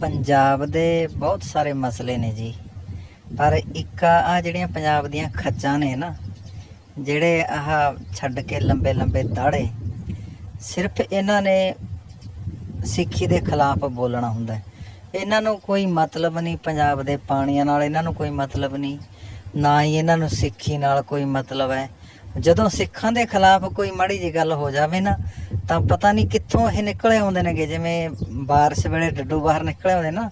ਪੰਜਾਬ ਦੇ ਬਹੁਤ ਸਾਰੇ ਮਸਲੇ ਨੇ ਜੀ। ਪਰ ਇੱਕ ਆ ਜਿਹੜੀਆਂ ਪੰਜਾਬ ਦੀਆਂ ਖੱਚਾਂ ਨੇ ਨਾ, ਜਿਹੜੇ ਆਹ ਛੱਡ ਕੇ ਲੰਬੇ ਲੰਬੇ ਦਾੜੇ, ਸਿਰਫ ਇਹਨਾਂ ਨੇ ਸਿੱਖੀ ਦੇ ਖਿਲਾਫ ਬੋਲਣਾ ਹੁੰਦਾ ਹੈ। ਇਹਨਾਂ ਨੂੰ ਕੋਈ ਮਤਲਬ ਨਹੀਂ ਪੰਜਾਬ ਦੇ ਪਾਣੀਆਂ ਨਾਲ, ਇਹਨਾਂ ਨੂੰ ਕੋਈ ਮਤਲਬ ਨਹੀਂ। ਨਾ ਹੀ ਇਹਨਾਂ ਨੂੰ ਸਿੱਖੀ ਨਾਲ ਕੋਈ ਮਤਲਬ ਹੈ। ਜਦੋਂ ਸਿੱਖਾਂ ਦੇ ਖਿਲਾਫ ਕੋਈ ਮਾੜੀ ਜੀ ਗੱਲ ਹੋ ਜਾਵੇ ਨਾ, ਤਾਂ ਪਤਾ ਨਹੀਂ ਕਿੱਥੋਂ ਇਹ ਨਿਕਲੇ ਆਉਂਦੇ ਨੇਗੇ। ਜਿਵੇਂ ਬਾਰਿਸ਼ ਵੇਲੇ ਡੱਡੂ ਬਾਹਰ ਨਿਕਲੇ ਆਉਂਦੇ ਨਾ,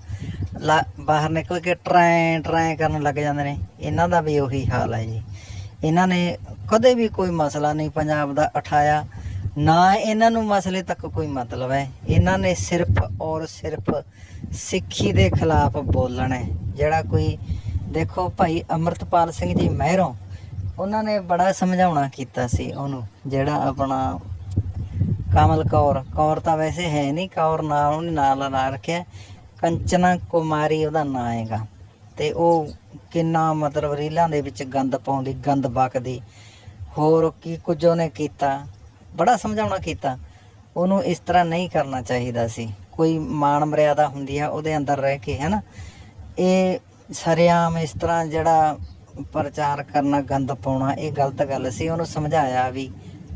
ਲਾ- ਬਾਹਰ ਨਿਕਲ ਕੇ ਟਰੈਂ ਟਰੈਂ ਕਰਨ ਲੱਗ ਜਾਂਦੇ ਨੇ। ਇਹਨਾਂ ਦਾ ਵੀ ਉਹੀ ਹਾਲ ਹੈ ਜੀ। ਇਹਨਾਂ ਨੇ ਕਦੇ ਵੀ ਕੋਈ ਮਸਲਾ ਨਹੀਂ ਪੰਜਾਬ ਦਾ ਉਠਾਇਆ। ਨਾ ਇਹਨਾਂ ਨੂੰ ਮਸਲੇ ਤੱਕ ਕੋਈ ਮਤਲਬ ਹੈ। ਇਹਨਾਂ ਨੇ ਸਿਰਫ ਔਰ ਸਿਰਫ ਸਿੱਖੀ ਦੇ ਖਿਲਾਫ ਬੋਲਣਾ ਹੈ। ਜਿਹੜਾ ਕੋਈ, ਦੇਖੋ ਭਾਈ ਅਮਰਤਪਾਲ ਸਿੰਘ ਜੀ ਮਹਿਰੋਂ ਉਹਨਾਂ ਨੇ ਬੜਾ ਸਮਝਾਉਣਾ ਕੀਤਾ ਸੀ ਉਹਨੂੰ, ਜਿਹੜਾ ਆਪਣਾ ਕਮਲ ਕੌਰ। ਕੌਰ ਤਾਂ ਵੈਸੇ ਹੈ ਨਹੀਂ, ਕੌਰ ਨਾਲ ਉਹਨੇ ਨਾਲ ਲਾ ਰੱਖਿਆ। ਕੰਚਨਾ ਕੁਮਾਰੀ ਉਹਦਾ ਨਾਂ ਹੈਗਾ। ਤੇ ਉਹ ਕਿੰਨਾ ਮਤਲਬ ਰੀਲਾਂ ਦੇ ਵਿੱਚ ਗੰਦ ਪਾਉਂਦੀ, ਗੰਦ ਬਕਦੀ। ਹੋਰ ਕੀ ਕੁਝ ਉਹਨੇ ਕੀਤਾ? ਬੜਾ ਸਮਝਾਉਣਾ ਕੀਤਾ। ਉਹਨੂੰ ਇਸ ਤਰ੍ਹਾਂ ਨਹੀਂ ਕਰਨਾ ਚਾਹੀਦਾ ਸੀ। ਕੋਈ ਮਾਣ ਮਰਿਆਦਾ ਹੁੰਦੀ ਆ ਉਹਦੇ ਅੰਦਰ ਰਹਿ ਕੇ ਹੈਨਾ ਇਹ ਸਰਿਆਮ ਇਸ ਤਰ੍ਹਾਂ ਜਿਹੜਾ ਪ੍ਰਚਾਰ ਕਰਨਾ, ਗੰਦ ਪਾਉਣਾ, ਇਹ ਗਲਤ ਗੱਲ ਸੀ। ਉਹਨੂੰ ਸਮਝਾਇਆ ਵੀ,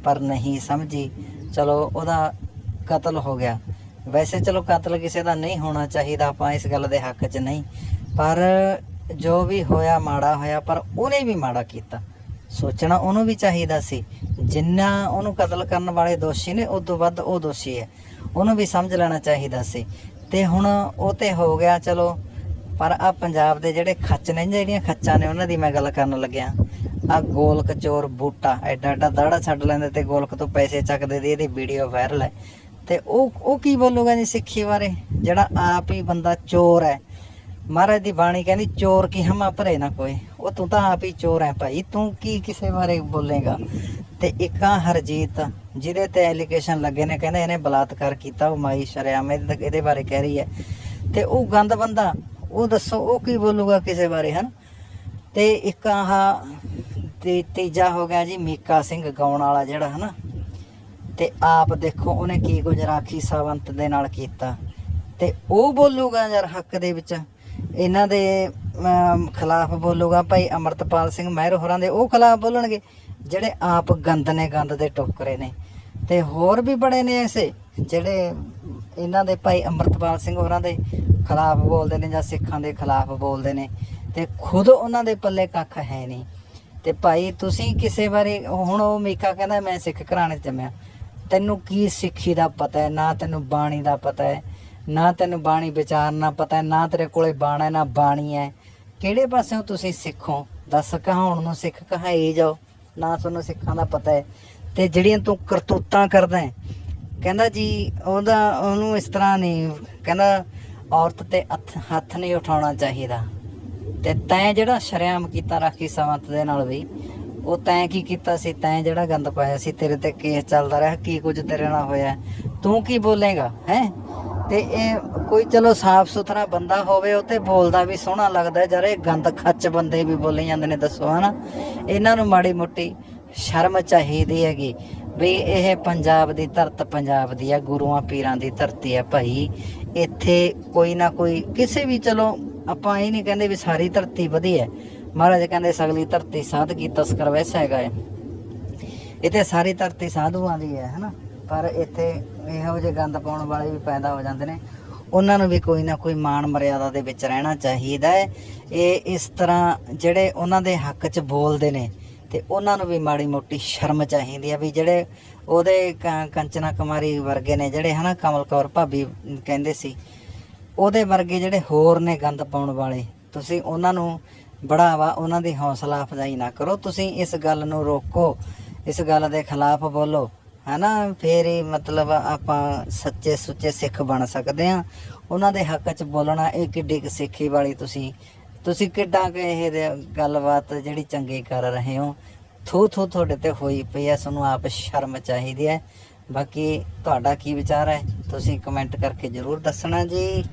ਪਰ ਨਹੀਂ ਸਮਝੀ। ਚਲੋ, ਉਹਦਾ ਕਤਲ ਹੋ ਗਿਆ। ਵੈਸੇ ਚਲੋ, ਕਤਲ ਕਿਸੇ ਦਾ ਨਹੀਂ ਹੋਣਾ ਚਾਹੀਦਾ, ਆਪਾਂ ਇਸ ਗੱਲ ਦੇ ਹੱਕ 'ਚ ਨਹੀਂ। ਪਰ ਜੋ ਵੀ ਹੋਇਆ, ਮਾੜਾ ਹੋਇਆ, ਪਰ ਉਹਨੇ ਵੀ ਮਾੜਾ ਕੀਤਾ। ਸੋਚਣਾ ਉਹਨੂੰ ਵੀ ਚਾਹੀਦਾ ਸੀ। ਜਿੰਨਾ ਉਹਨੂੰ ਕਤਲ ਕਰਨ ਵਾਲੇ ਦੋਸ਼ੀ ਨੇ, ਉਸ ਤੋਂ ਵੱਧ ਉਹ ਦੋਸ਼ੀ ਹੈ। ਉਹਨੂੰ ਵੀ ਸਮਝ ਲੈਣਾ ਚਾਹੀਦਾ ਸੀ। ਤੇ ਹੁਣ ਉਹ ਤੇ ਹੋ ਗਿਆ, ਚਲੋ ਪਰ ਆ ਪੰਜਾਬ ਦੇ ਜਿਹੜੇ ਖੱਚ ਨੇ, ਜਿਹੜੀਆਂ ਖੱਚਾਂ ਨੇ, ਉਹਨਾਂ ਦੀ ਮੈਂ ਗੱਲ ਕਰਨ ਲੱਗਿਆ। ਆ ਗੋਲਕ ਚੋਰ ਬੂਟਾ, ਐਡਾ ਐਡਾ ਦਾੜਾ ਛੱਡ ਲੈਂਦੇ ਤੇ ਗੋਲਕ ਤੋਂ ਪੈਸੇ ਚੱਕਦੇ ਦੀ ਇਹਦੀ ਵੀਡੀਓ ਵਾਇਰਲ ਹੈ। ਤੇ ਉਹ ਉਹ ਕੀ ਬੋਲੂਗਾ ਜੀ ਸਿੱਖੀ ਬਾਰੇ? ਜਿਹੜਾ ਆਪ ਹੀ ਬੰਦਾ ਚੋਰ ਹੈ। ਮਹਾਰਾਜ ਦੀ ਬਾਣੀ ਕਹਿੰਦੀ, ਚੋਰ ਕੀ ਹਮਾ ਭਰੇ ਨਾ ਕੋਈ। ਉਹ ਤੂੰ ਤਾਂ ਆਪ ਹੀ ਚੋਰ ਹੈ ਭਾਈ। ਤੂੰ ਕੀ ਕਿਸੇ ਬਾਰੇ ਬੋਲੇਗਾ? ਤੇ ਇੱਕ ਆ ਹਰਜੀਤ, ਜਿਹਦੇ ਤੇ ਐਲੀਗੇਸ਼ਨ ਲੱਗੇ ਨੇ, ਕਹਿੰਦੇ ਇਹਨੇ ਬਲਾਤਕਾਰ ਕੀਤਾ, ਉਹ ਮਾਈ ਸ਼ਰਿਆਮ ਇਹਦੇ ਬਾਰੇ ਕਹਿ ਰਹੀ ਹੈ। ਤੇ ਉਹ ਗੰਦ ਬੰਦਾ ਉਹ ਦੱਸੋ, ਉਹ ਕੀ ਬੋਲੂਗਾ ਕਿਸੇ ਬਾਰੇ, ਹਨ? ਤੇ ਇੱਕ ਆਹ ਤੇ ਤੀਜਾ ਹੋ ਗਿਆ ਜੀ ਮੀਕਾ ਸਿੰਘ ਗਾਉਣ ਵਾਲਾ ਜਿਹੜਾ, ਹਨਾ? ਤੇ ਆਪ ਦੇਖੋ, ਉਹਨੇ ਕੀ ਕੁਝ ਰਾਖੀ ਸਾਵੰਤ ਦੇ ਨਾਲ ਕੀਤਾ। ਤੇ ਉਹ ਬੋਲੂਗਾ ਯਾਰ ਹੱਕ ਦੇ ਵਿੱਚ। ਇਹਨਾਂ ਦੇ ਖਿਲਾਫ ਬੋਲੂਗਾ ਭਾਈ ਅਮਰਤਪਾਲ ਸਿੰਘ ਮਹਿਰ ਹੋਰਾਂ ਦੇ, ਉਹ ਖਿਲਾਫ ਬੋਲਣਗੇ, ਜਿਹੜੇ ਆਪ ਗੰਦ ਨੇ, ਗੰਦ ਦੇ ਟੋਕਰੇ ਨੇ। ਤੇ ਹੋਰ ਵੀ ਬੜੇ ਨੇ ਐਸੇ, ਜਿਹੜੇ ਇਹਨਾਂ ਦੇ ਭਾਈ ਅਮਰਤਪਾਲ ਸਿੰਘ ਹੋਰਾਂ ਦੇ ਖਿਲਾਫ ਬੋਲਦੇ ਨੇ ਜਾਂ ਸਿੱਖਾਂ ਦੇ ਖਿਲਾਫ ਬੋਲਦੇ ਨੇ ਤੇ ਖੁਦ ਉਹਨਾਂ ਦੇ ਪੱਲੇ ਕੱਖ ਹੈ ਨਹੀਂ। ਤੇ ਭਾਈ ਤੁਸੀਂ ਕਿਸੇ ਬਾਰੇ ਹੁਣ ਉਹ ਮੀਕਾ ਕਹਿੰਦਾ ਮੈਂ ਸਿੱਖ ਘਰਾਣੇ 'ਚ ਜੰਮਿਆ। ਤੈਨੂੰ ਕੀ ਸਿੱਖੀ ਦਾ ਪਤਾ ਹੈ? ਨਾ ਤੈਨੂੰ ਬਾਣੀ ਦਾ ਪਤਾ ਹੈ ਨਾ ਤੈਨੂੰ ਬਾਣੀ ਵਿਚਾਰਨਾ ਪਤਾ ਹੈ ਨਾ ਤੇਰੇ ਕੋਲੇ ਬਾਣਾ ਹੈ, ਨਾ ਬਾਣੀ ਹੈ। ਕਿਹੜੇ ਪਾਸਿਓਂ ਤੁਸੀਂ ਸਿੱਖੋ? ਦੱਸ ਕਹਾਉਣ ਨੂੰ ਸਿੱਖ ਕਹਾਈ ਜਾਓ? ਨਾ ਤੁਹਾਨੂੰ ਸਿੱਖਾਂ ਦਾ ਪਤਾ ਹੈ। ਤੇ ਜਿਹੜੀਆਂ ਤੂੰ ਕਰਤੂਤਾਂ ਕਰਦਾ ਹੈ ਕਹਿੰਦਾ ਜੀ ਉਹਦਾ ਉਹਨੂੰ ਇਸ ਤਰ੍ਹਾਂ ਨਹੀਂ ਕਹਿੰਦਾ ਔਰਤ ਤੇ ਹੱਥ- ਨਹੀਂ ਉਠਾਉਣਾ ਚਾਹੀਦਾ। ਤੇ ਤੈਂ ਜਿਹੜਾ ਸ਼ਰਿਆਮ ਕੀਤਾ ਰਾਖੀ ਸਵੰਤ ਦੇ ਨਾਲ ਵੀ, ਉਹ ਤੈਂ ਕੀ ਕੀਤਾ ਸੀ? ਤੈਂ ਜਿਹੜਾ ਗੰਦ ਪਾਇਆ ਸੀ? ਤੇਰੇ ਤੇ ਕੇਸ ਚੱਲਦਾ ਰਿਹਾ। ਕੀ ਕੁਝ ਤੇਰੇ ਨਾਲ ਹੋਇਆ? ਤੂੰ ਕੀ ਬੋਲੇਗਾ, ਹੈ? ਤੇ ਇਹ ਕੋਈ ਚਲੋ ਸਾਫ਼ ਸੁਥਰਾ ਬੰਦਾ ਹੋਵੇ, ਉਹ ਤੇ ਬੋਲਦਾ ਵੀ ਸੋਹਣਾ ਲੱਗਦਾ। ਜਦ ਇਹ ਗੰਦ ਖੱਚ ਬੰਦੇ ਵੀ ਬੋਲੇ ਜਾਂਦੇ ਨੇ, ਦੱਸੋ, ਹਨਾ? ਇਹਨਾਂ ਨੂੰ ਮਾੜੀ ਮੋਟੀ ਸ਼ਰਮ ਚਾਹੀਦੀ ਹੈਗੀ ਵੀ ਇਹ ਪੰਜਾਬ ਦੀ ਧਰਤ ਪੰਜਾਬ ਦੀ ਆ, ਗੁਰੂਆਂ ਪੀਰਾਂ ਦੀ ਧਰਤੀ ਆ ਭਾਈ। ਇੱਥੇ ਕੋਈ ਨਾ ਕੋਈ, ਕਿਸੇ ਵੀ ਚਲੋ, ਆਪਾਂ ਇਹ ਨਹੀਂ ਕਹਿੰਦੇ ਵੀ ਸਾਰੀ ਧਰਤੀ ਵਧੀਆ ਹੈ। ਮਹਾਰਾਜ ਕਹਿੰਦੇ ਸਗਲੀ ਧਰਤੀ ਸਾਧ ਕੀ ਤਸਕਰ ਵੈਸਾ ਹੈਗਾ ਹੈ। ਇੱਥੇ ਸਾਰੀ ਧਰਤੀ ਸਾਧੂਆਂ ਦੀ ਹੈ, ਹਨਾ? ਪਰ ਇੱਥੇ ਇਹੋ ਜਿਹੇ ਗੰਦ ਪਾਉਣ ਵਾਲੇ ਵੀ ਪੈਦਾ ਹੋ ਜਾਂਦੇ ਨੇ। ਉਹਨਾਂ ਨੂੰ ਵੀ ਕੋਈ ਨਾ ਕੋਈ ਮਾਣ ਮਰਿਆਦਾ ਦੇ ਵਿੱਚ ਰਹਿਣਾ ਚਾਹੀਦਾ ਹੈ। ਇਹ ਇਸ ਤਰ੍ਹਾਂ ਜਿਹੜੇ ਉਹਨਾਂ ਦੇ ਹੱਕ 'ਚ ਬੋਲਦੇ ਨੇ ਤੇ ਉਹਨਾਂ ਨੂੰ ਵੀ ਮਾੜੀ ਮੋਟੀ ਸ਼ਰਮ ਚਾਹੀਦੀ ਆ ਵੀ ਜਿਹੜੇ ਉਹਦੇ ਕ- ਕੰਚਨਾ ਕੁਮਾਰੀ ਵਰਗੇ ਨੇ ਜਿਹੜੇ ਹਨਾ ਕਮਲ ਕੌਰ ਭਾਬੀ ਕਹਿੰਦੇ ਸੀ, ਉਹਦੇ ਵਰਗੇ ਜਿਹੜੇ ਹੋਰ ਨੇ ਗੰਦ ਪਾਉਣ ਵਾਲੇ, ਤੁਸੀਂ ਉਹਨਾਂ ਨੂੰ ਬੜਾਵਾ ਉਹਨਾਂ ਦੀ ਹੌਸਲਾ ਅਫਜ਼ਾਈ ਨਾ ਕਰੋ, ਤੁਸੀਂ ਇਸ ਗੱਲ ਨੂੰ ਰੋਕੋ, ਇਸ ਗੱਲ ਦੇ ਖਿਲਾਫ ਬੋਲੋ, ਹਨਾ, ਫੇਰ ਹੀ ਮਤਲਬ ਆਪਾਂ ਸੱਚੇ ਸੁੱਚੇ ਸਿੱਖ ਬਣ ਸਕਦੇ ਆ ਉਹਨਾਂ ਦੇ ਹੱਕ 'ਚ ਬੋਲਣਾ, ਇਹ ਕਿੱਡੀ ਕੁ ਸਿੱਖੀ ਵਾਲੀ ਤੁਸੀਂ ਤੁਸੀਂ ਕਿੱਦਾਂ ਕਿ ਇਹ ਦੇ- ਗੱਲਬਾਤ ਜਿਹੜੀ ਚੰਗੀ ਕਰ ਰਹੇ ਹੋ? ਥੂ ਥੂ ਤੁਹਾਡੇ ਤੇ ਹੋਈ ਪਈ ਹੈ ਤੁਹਾਨੂੰ ਆਪ ਸ਼ਰਮ ਚਾਹੀਦੀ ਹੈ ਬਾਕੀ ਤੁਹਾਡਾ ਕੀ ਵਿਚਾਰ ਹੈ ਤੁਸੀਂ ਕਮੈਂਟ ਕਰਕੇ ਜਰੂਰ ਦੱਸਣਾ ਜੀ।